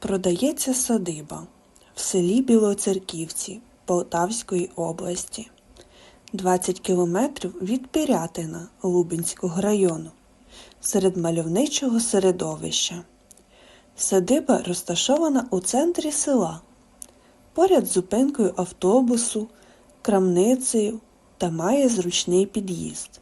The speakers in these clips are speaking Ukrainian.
Продається садиба в селі Білоцерківці Полтавської області, 20 кілометрів від Пірятина Лубенського району, серед мальовничого середовища. Садиба розташована у центрі села, поряд з зупинкою автобусу, крамницею та має зручний під'їзд.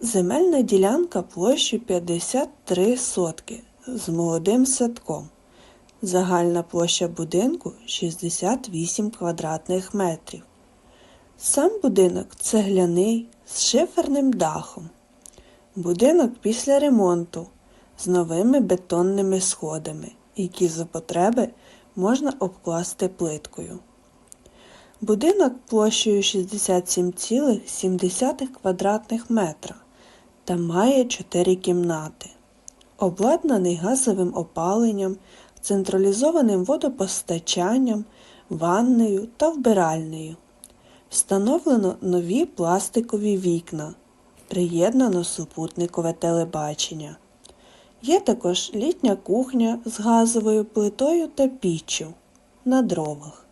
Земельна ділянка площею 53 сотки з молодим садком. Загальна площа будинку 68 квадратних метрів. Сам будинок цегляний з шиферним дахом. Будинок після ремонту з новими бетонними сходами, які за потреби можна обкласти плиткою. Будинок площею 67,7 квадратних метра та має 4 кімнати. Обладнаний газовим опаленням, централізованим водопостачанням, ваннею та вбиральнею. Встановлено нові пластикові вікна. Приєднано супутникове телебачення. Є також літня кухня з газовою плитою та піччю на дровах,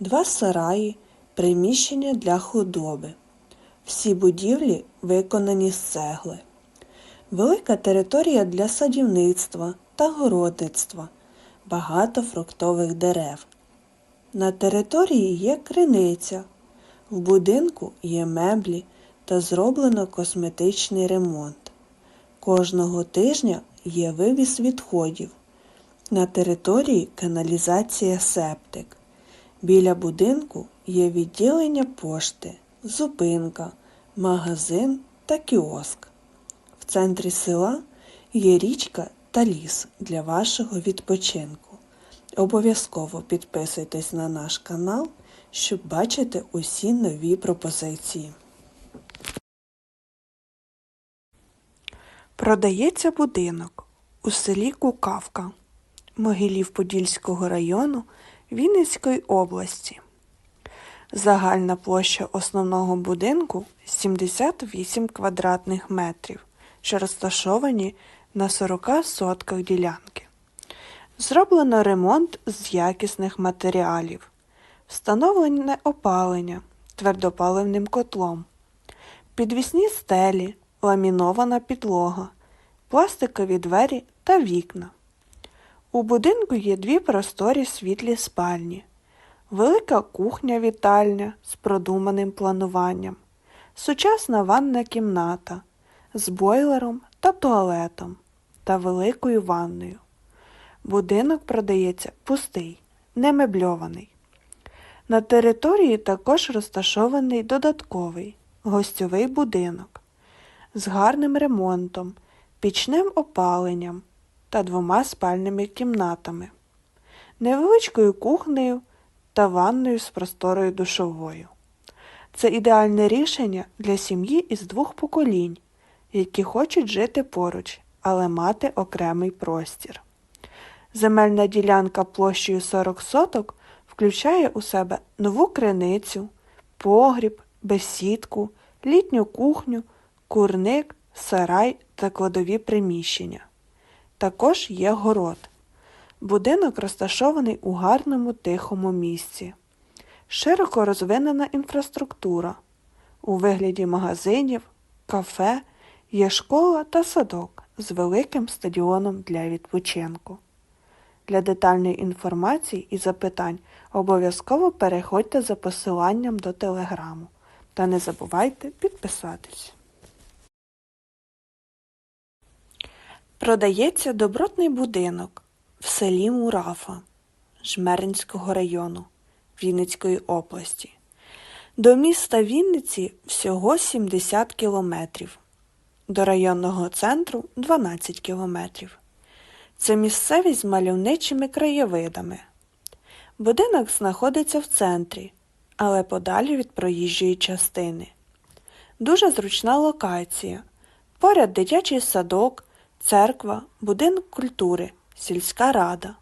два сараї, приміщення для худоби. Всі будівлі виконані з цегли. Велика територія для садівництва та городництва, багато фруктових дерев. На території є криниця, в будинку є меблі та зроблено косметичний ремонт. Кожного тижня є вивіз відходів. На території каналізація септик. Біля будинку є відділення пошти, зупинка, магазин та кіоск. В центрі села є річка та ліс для вашого відпочинку. Обов'язково підписуйтесь на наш канал, щоб бачити усі нові пропозиції. Продається будинок у селі Кукавка Могилів-Подільського району Вінницької області. Загальна площа основного будинку 78 квадратних метрів, що розташовані на 40 сотках ділянки. Зроблено ремонт з якісних матеріалів, встановлене опалення твердопаливним котлом, підвісні стелі, ламінована підлога, пластикові двері та вікна. У будинку є дві просторі світлі спальні, велика кухня-вітальня з продуманим плануванням, сучасна ванна кімната з бойлером та туалетом та великою ванною. Будинок продається пустий, не мебльований. На території також розташований додатковий гостьовий будинок з гарним ремонтом, пічним опаленням та двома спальними кімнатами, невеличкою кухнею та ванною з просторою душовою. Це ідеальне рішення для сім'ї із двох поколінь, які хочуть жити поруч, але мати окремий простір. Земельна ділянка площею 40 соток включає у себе нову криницю, погріб, бесідку, літню кухню, курник, сарай та кладові приміщення. Також є город. Будинок розташований у гарному тихому місці. Широко розвинена інфраструктура. У вигляді магазинів, кафе є школа та садок з великим стадіоном для відпочинку. Для детальної інформації і запитань обов'язково переходьте за посиланням до телеграму та не забувайте підписатись. Продається добротний будинок в селі Мурафа Жмеринського району Вінницької області. До міста Вінниці всього 70 кілометрів, до районного центру 12 кілометрів. Це місцевість з мальовничими краєвидами. Будинок знаходиться в центрі, але подалі від проїжджої частини. Дуже зручна локація. Поряд дитячий садок, церква, будинок культури, сільська рада,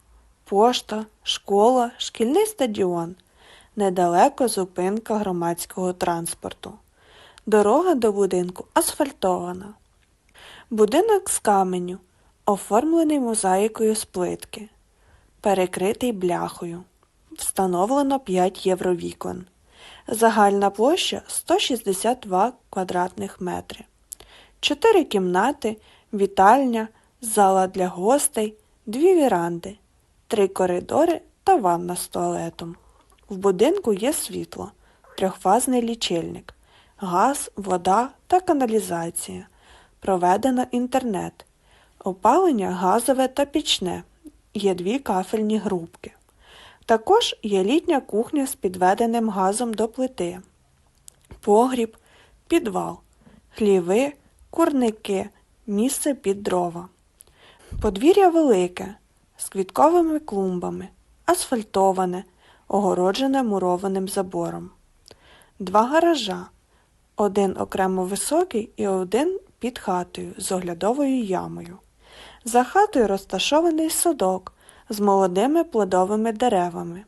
пошта, школа, шкільний стадіон, недалеко зупинка громадського транспорту. Дорога до будинку асфальтована. Будинок з каменю, оформлений мозаїкою з плитки. перекритий бляхою. Встановлено 5 євровікон. Загальна площа 162 квадратних метри. Чотири кімнати, вітальня, зала для гостей, дві віранди, три коридори та ванна з туалетом. В будинку є світло, трьохфазний лічильник, газ, вода та каналізація. Проведено інтернет, опалення газове та пічне. Є дві кафельні грубки. Також є літня кухня з підведеним газом до плити, погріб, підвал, хліви, курники, місце під дрова. Подвір'я велике, з квітковими клумбами, асфальтоване, огороджене мурованим забором. Два гаража, один окремо високий і один під хатою з оглядовою ямою. За хатою розташований садок з молодими плодовими деревами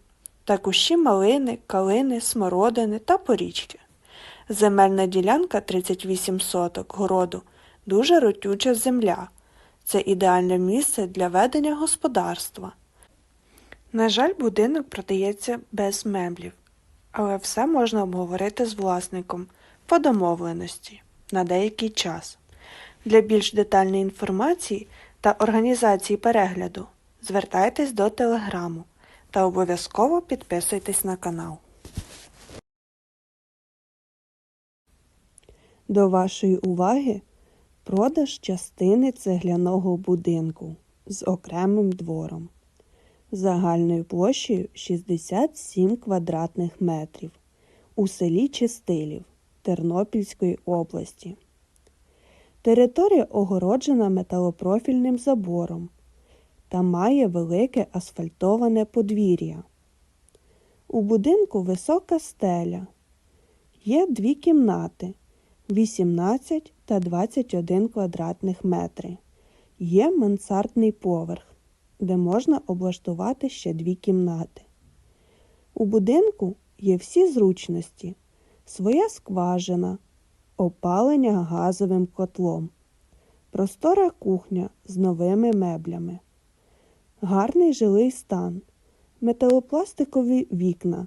та кущі малини, калини, смородини та порічки. Земельна ділянка 38 соток городу, дуже ротюча земля. Це ідеальне місце для ведення господарства. На жаль, будинок продається без меблів, але все можна обговорити з власником по домовленості на деякий час. Для більш детальної інформації та організації перегляду звертайтесь до телеграму та обов'язково підписуйтесь на канал. До вашої уваги продаж частини цегляного будинку з окремим двором загальною площею 67 квадратних метрів у селі Чистилів Тернопільської області. Територія огороджена металопрофільним забором та має велике асфальтоване подвір'я. У будинку висока стеля. Є дві кімнати 18 та 21 квадратних метри. Є мансардний поверх, де можна облаштувати ще дві кімнати. У будинку є всі зручності, своя скважина, опалення газовим котлом, простора кухня з новими меблями, гарний жилий стан, металопластикові вікна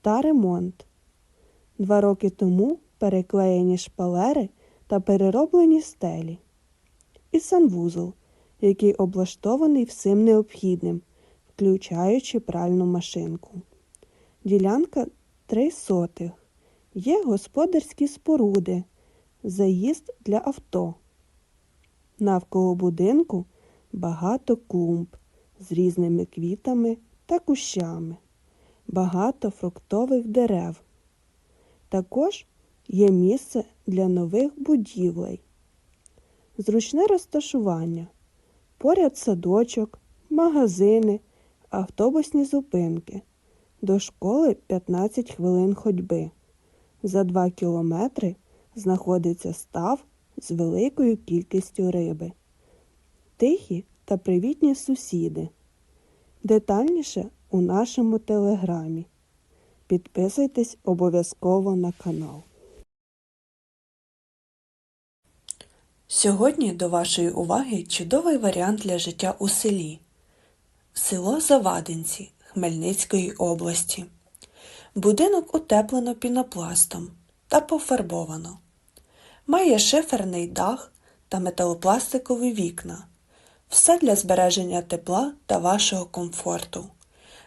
та ремонт. Два роки тому переклеєні шпалери та перероблені стелі. І санвузол, який облаштований всім необхідним, включаючи пральну машинку. Ділянка три сотих. Є господарські споруди, заїзд для авто. Навколо будинку багато клумб з різними квітами та кущами, багато фруктових дерев. Також є місце для нових будівлей, зручне розташування, поряд садочок, магазини, автобусні зупинки, до школи 15 хвилин ходьби. За 2 кілометри знаходиться став з великою кількістю риби, тихі та привітні сусіди. Детальніше у нашому телеграмі. Підписуйтесь обов'язково на канал. Сьогодні до вашої уваги чудовий варіант для життя у селі. Село Завадинці Хмельницької області. Будинок утеплено пінопластом та пофарбовано. Має шиферний дах та металопластикові вікна. Все для збереження тепла та вашого комфорту.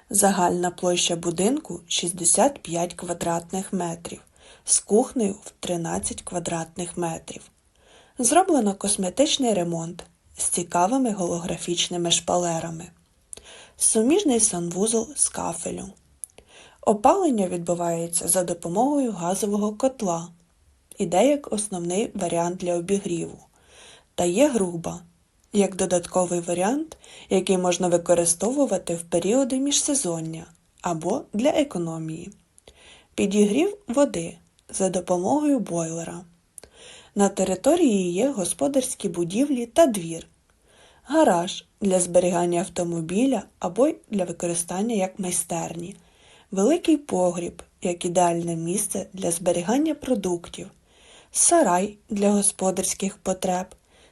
Загальна площа будинку 65 квадратних метрів з кухнею в 13 квадратних метрів. Зроблено косметичний ремонт з цікавими голографічними шпалерами. Суміжний санвузол з кафелю. Опалення відбувається за допомогою газового котла. Іде як основний варіант для обігріву. Та є груба, як додатковий варіант, який можна використовувати в періоди міжсезоння або для економії. Підігрів води за допомогою бойлера. На території є господарські будівлі та двір, гараж для зберігання автомобіля або для використання як майстерні, великий погріб як ідеальне місце для зберігання продуктів, сарай для господарських потреб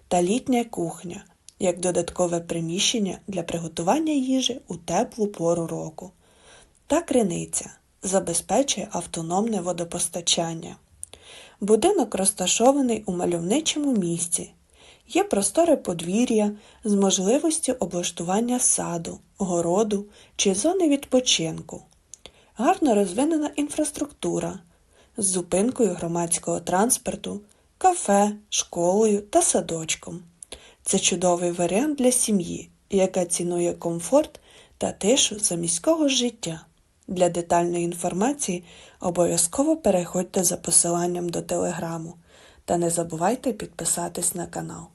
та літня кухня як додаткове приміщення для приготування їжі у теплу пору року. Та криниця забезпечує автономне водопостачання. Будинок розташований у мальовничому місці. Є просторе подвір'я з можливістю облаштування саду, городу чи зони відпочинку. Гарно розвинена інфраструктура з зупинкою громадського транспорту, кафе, школою та садочком. Це чудовий варіант для сім'ї, яка цінує комфорт та тишу за міського життя. Для детальної інформації обов'язково переходьте за посиланням до телеграму та не забувайте підписатись на канал.